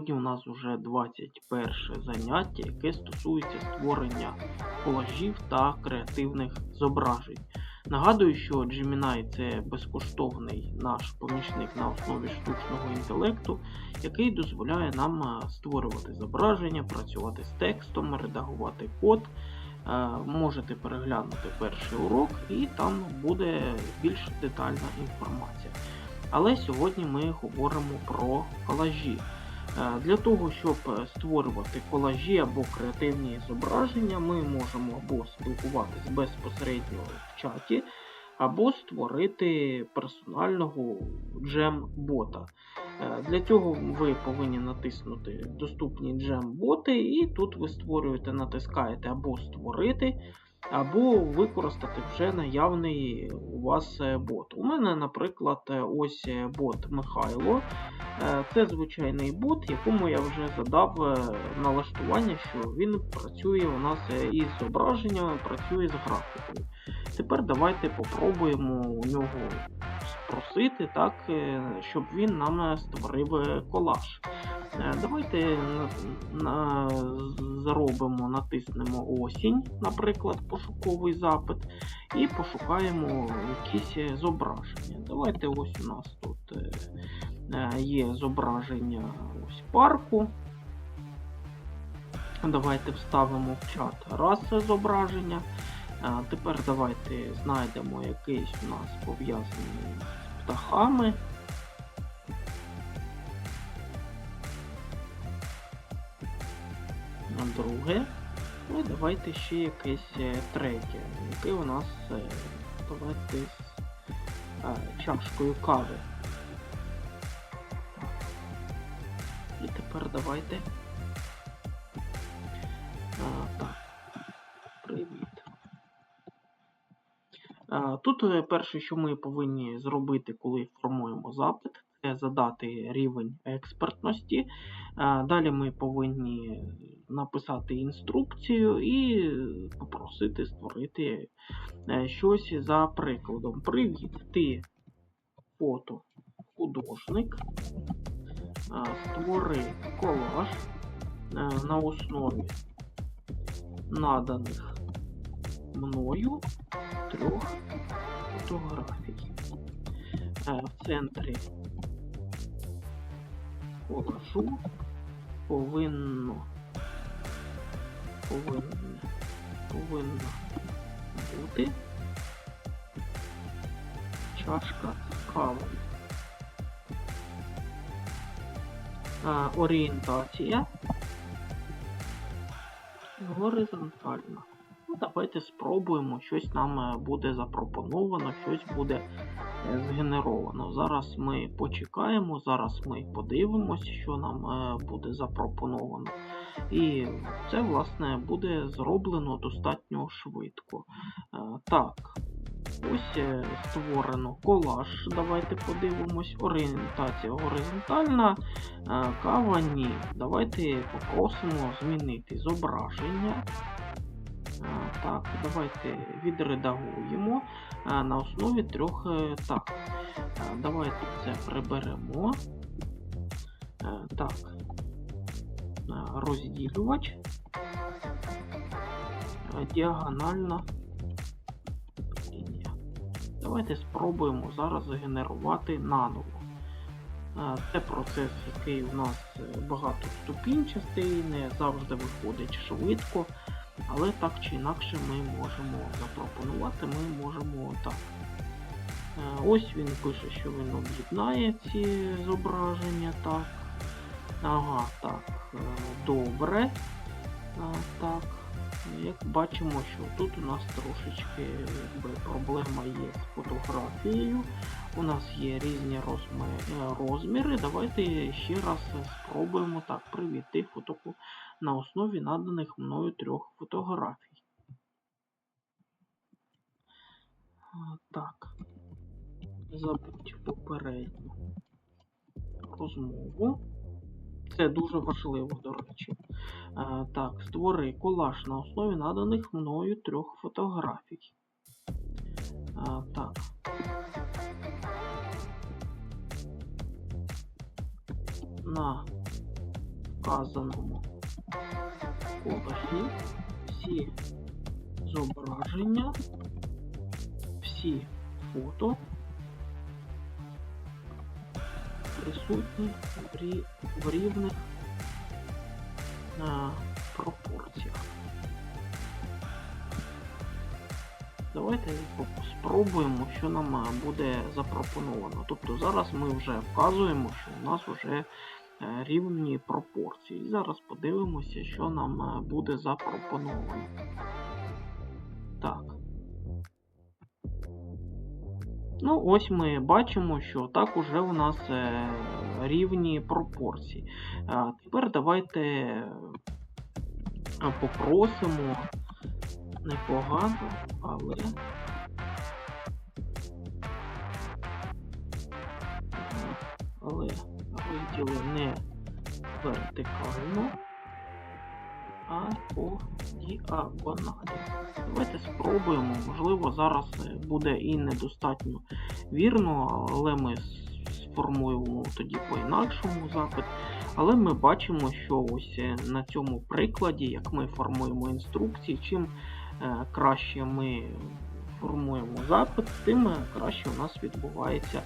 сьогодні у нас вже 21 заняття, яке стосується створення колажів та креативних зображень. Нагадую, що Gemini це безкоштовний наш помічник на основі штучного інтелекту, який дозволяє нам е, створювати зображення, працювати з текстом, редагувати код. Е, Можете переглянути перший урок, і там буде більш детальна інформація. Але сьогодні ми говоримо про колажі. Е, Для того, щоб е, створювати колажі або креативні зображення, ми можемо або спілкуватись безпосередньо в чаті, або створити персонального джем-бота. Е, Для цього ви повинні натиснути доступні джем-боти, і тут ви створюєте, натискаєте або створити, або використати вже наявний у вас е, бот. У мене, наприклад, е, ось е, бот Михайло. Це звичайний бот, якому я вже задав налаштування, що він працює у нас із зображеннями, працює з графікою. Тепер давайте попробуємо у нього спросити, так, щоб він нам створив колаж. Е, Давайте заробимо, натиснемо осінь, наприклад, пошуковий запит, і пошукаємо якісь зображення. Давайте ось у нас тут е, е, є зображення ось парку. Давайте вставимо в чат раз зображення. Тепер давайте знайдемо якийсь у нас пов'язаний з птахами. Друге. Ну і давайте ще якесь е, третє, яке у нас е, давайте з е, чашкою кави. І тепер давайте. А, так. Привіт. А, Тут перше, що ми повинні зробити, коли формуємо запит, задати рівень експертності. Далі ми повинні написати інструкцію і попросити створити е, щось за прикладом. Привіт, ти фото художник. Створи колаж е, на основі наданих мною трьох фотографій. Е, В центрі колажу повинно повинно, повинна бути чашка з кавою. Е, Орієнтація горизонтальна. Ну, давайте спробуємо, щось нам е, буде запропоновано, щось буде згенеровано. Зараз ми почекаємо, зараз ми подивимось, що нам е, буде запропоновано. І це, власне, буде зроблено достатньо швидко. Е, Так, ось е, створено колаж. Давайте подивимось. Орієнтація горизонтальна. Кава ні. Давайте попросимо змінити зображення. Е, Так, давайте відредагуємо е, на основі трьох е, так. Давайте це приберемо. Так. Розділювач. Діагональна лінія. Давайте спробуємо зараз згенерувати наново. Це процес, який у нас е, багатоступінчастий, не завжди виходить швидко. Але так чи інакше ми можемо запропонувати, ми можемо так. Е, Ось він пише, що він об'єднає ці зображення. Так. Ага, так. е, Добре. Е, Так. Як бачимо, що тут у нас трошечки якби, проблема є з фотографією. У нас є різні е, розміри. Давайте ще раз спробуємо так привіти фотоку на основі наданих мною трьох фотографій. Так. Забудь попередню розмову. Це дуже важливо, до речі. Так, створи колаж на основі наданих мною трьох фотографій. На вказаному колажі всі зображення, всі фото присутні в, рі... в рівних пропорціях. Давайте спробуємо, що нам буде запропоновано. Тобто зараз ми вже вказуємо, що у нас вже рівні пропорції. Зараз подивимося, що нам е, буде запропоновано. Так. Ну, ось ми бачимо, що так уже у нас е, рівні пропорції. Тепер давайте е, попросимо непогано, але. Але розділи не вертикально, а по діагоналі. Давайте спробуємо. Можливо, зараз буде і недостатньо вірно, але ми сформуємо тоді по-інакшому запит. Але ми бачимо, що ось е, на цьому прикладі, як ми формуємо інструкції, чим е, краще ми формуємо запит, тим е, краще у нас відбувається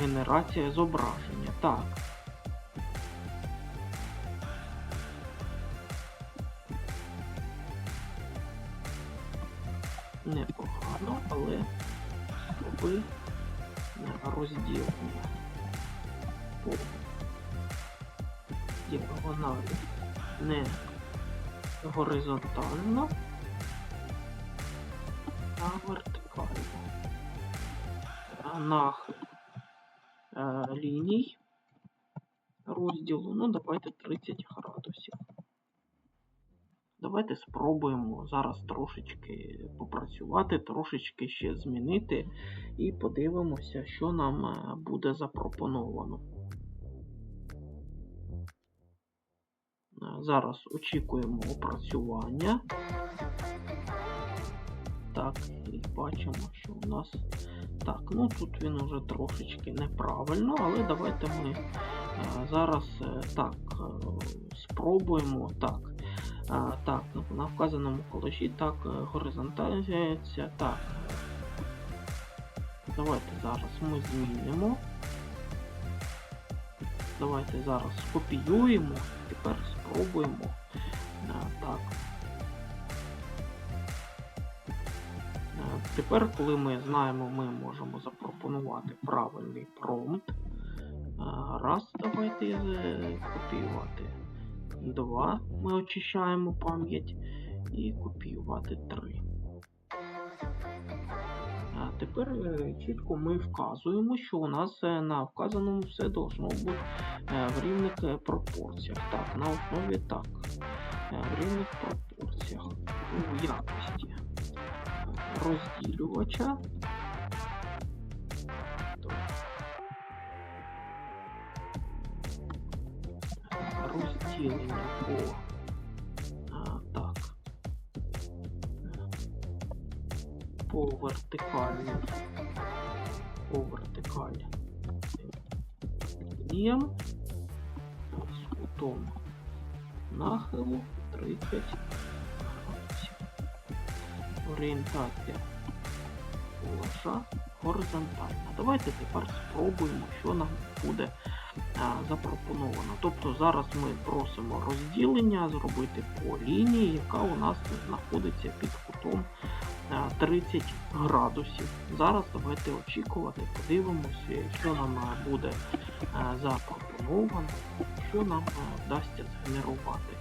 генерація зображення. Так. Непогано, але роби розділення по діагоналі не горизонтально, а вертикально. Нахил е, ліній розділу, ну давайте 30 градусів. Давайте спробуємо зараз трошечки попрацювати, трошечки ще змінити і подивимося, що нам е, буде запропоновано. Е, Зараз очікуємо опрацювання. Так, і бачимо, що у нас. Так, ну тут він уже трошечки неправильно, але давайте ми е, зараз так спробуємо. Так. А, так, на- на вказаному колажі так е, горизонталізується. Так. Давайте зараз ми змінимо. Давайте зараз скопіюємо. Тепер спробуємо. А, так. Е, Тепер, коли ми знаємо, ми можемо запропонувати правильний промпт. Раз, давайте е, копіювати. Два. Ми очищаємо пам'ять. І копіювати три. А тепер е, чітко ми вказуємо, що у нас е, на вказаному все должно бути е, в рівних пропорціях. Так, на основі так. В рівних пропорціях. У якості розділювача. Розділення по а, так. По вертикальній. По вертикалі. Лініям з кутом нахилу 30 градусів. Орієнтація колажа горизонтальна. Давайте тепер спробуємо, що нам буде запропоновано. Тобто зараз ми просимо розділення зробити по лінії, яка у нас знаходиться під кутом 30 градусів. Зараз давайте очікувати, подивимося, що нам буде запропоновано, що нам вдасться згенерувати.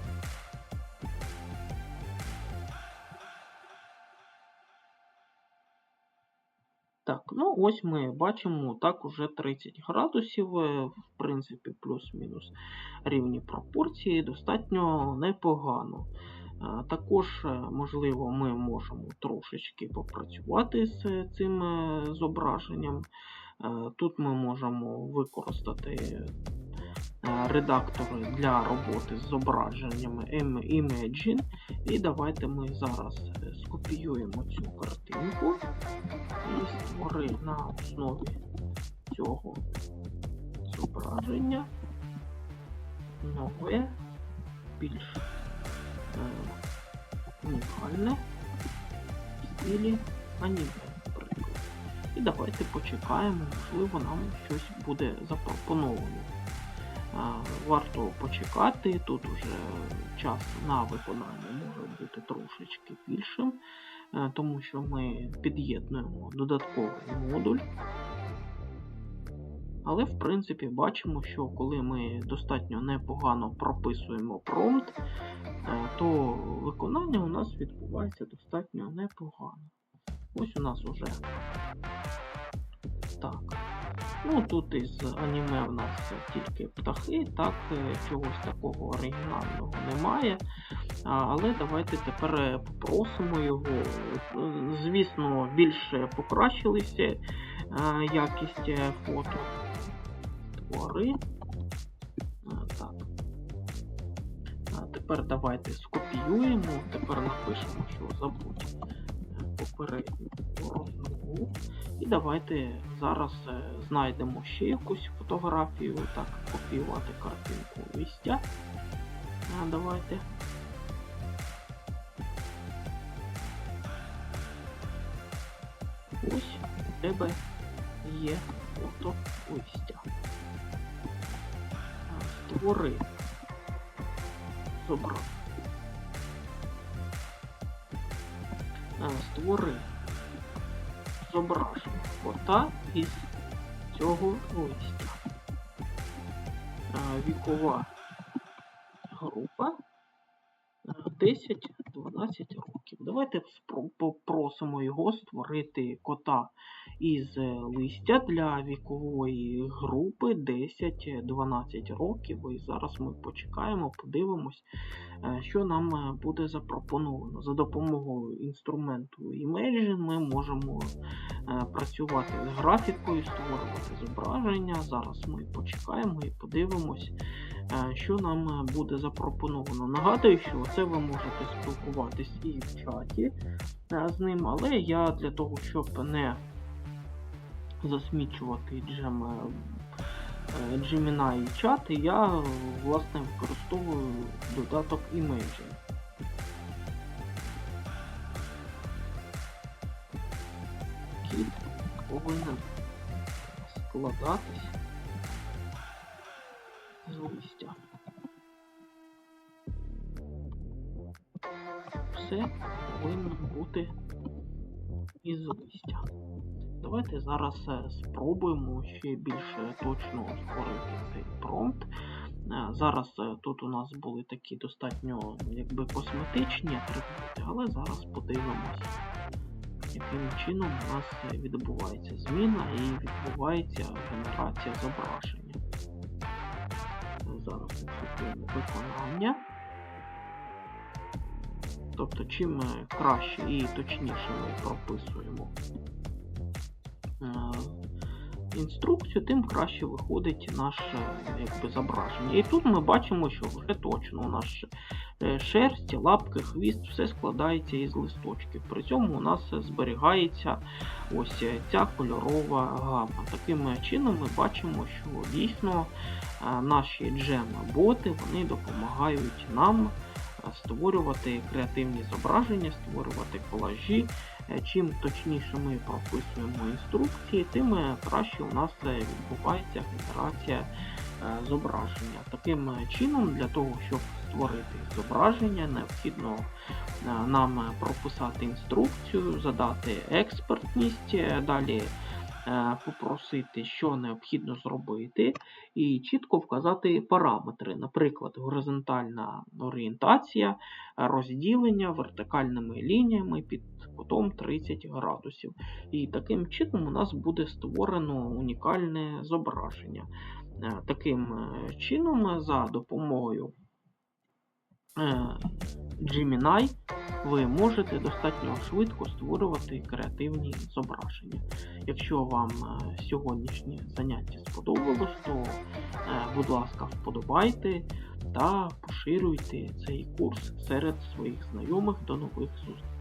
Ось ми бачимо так уже 30 градусів, е, в принципі, плюс-мінус рівні пропорції, достатньо непогано. Е, Також, е, можливо, ми можемо трошечки попрацювати з цим зображенням. Тут ми можемо використати редактори для роботи з зображеннями Im- Imagine. І давайте ми зараз е, скопіюємо цю картинку і створи на основі цього зображення нове більш е, унікальне в стилі аніме. І давайте почекаємо, можливо, нам щось буде запропоновано. Варто почекати, тут уже час на виконання може бути трошечки більшим, е, тому що ми під'єднуємо додатковий модуль. Але, в принципі, бачимо, що коли ми достатньо непогано прописуємо промпт, е, то виконання у нас відбувається достатньо непогано. Ось у нас уже так. Ну тут із аніме в нас тільки птахи, так, е, чогось такого оригінального немає. Але давайте тепер е, попросимо його. Звісно, більше покращилися е, якість фото. Твори. Так. Тепер давайте скопіюємо. Тепер напишемо, що забудь попередню розмову. І давайте зараз е, знайдемо ще якусь фотографію. Так, копіювати картинку листя. Давайте. Ось у тебе є фото листя. Створи зобрав. Створи зображення кота із цього листя. А, Вікова група 10-12 років. Давайте попросимо його створити кота із е, листя для вікової групи 10-12 років. І зараз ми почекаємо, подивимось, е, що нам е, буде запропоновано. За допомогою інструменту Imagine ми можемо е, працювати з графікою, створювати зображення. Зараз ми почекаємо і подивимось, е, що нам е, буде запропоновано. Нагадую, що це ви можете спілкуватись і в чаті е, з ним, але я для того, щоб не засмічувати джем е, е, Gemini чати, я е, власне використовую додаток Imagine. Кіт повинен складатись з листя. Все повинно бути із листя. Давайте зараз е, спробуємо ще більш точно створити цей промпт. Е, Зараз е, тут у нас були такі достатньо якби косметичні атрибути, але зараз подивимося, яким чином у нас відбувається зміна і відбувається генерація зображення. Зараз ми виконання. Тобто, чим краще і точніше ми прописуємо інструкцію, тим краще виходить наше якби, зображення. І тут ми бачимо, що вже точно у нас е, шерсть, лапки, хвіст, все складається із листочків. При цьому у нас зберігається ось е, ця кольорова гама. Таким е, чином ми бачимо, що дійсно е, наші джем-боти вони допомагають нам е, створювати креативні зображення, створювати колажі. Чим точніше ми прописуємо інструкції, тим е, краще у нас е, відбувається генерація е, зображення. Таким чином, для того, щоб створити зображення, необхідно нам прописати інструкцію, задати експертність, далі попросити, що необхідно зробити, і чітко вказати параметри, наприклад, горизонтальна орієнтація, розділення вертикальними лініями під кутом 30 градусів. І таким чином у нас буде створено унікальне зображення. Е, Таким е, чином, за допомогою е, Gemini ви можете достатньо швидко створювати креативні зображення. Якщо вам е, сьогоднішнє заняття сподобалось, то, е, будь ласка, вподобайте та поширюйте цей курс серед своїх знайомих. До нових зустрічей!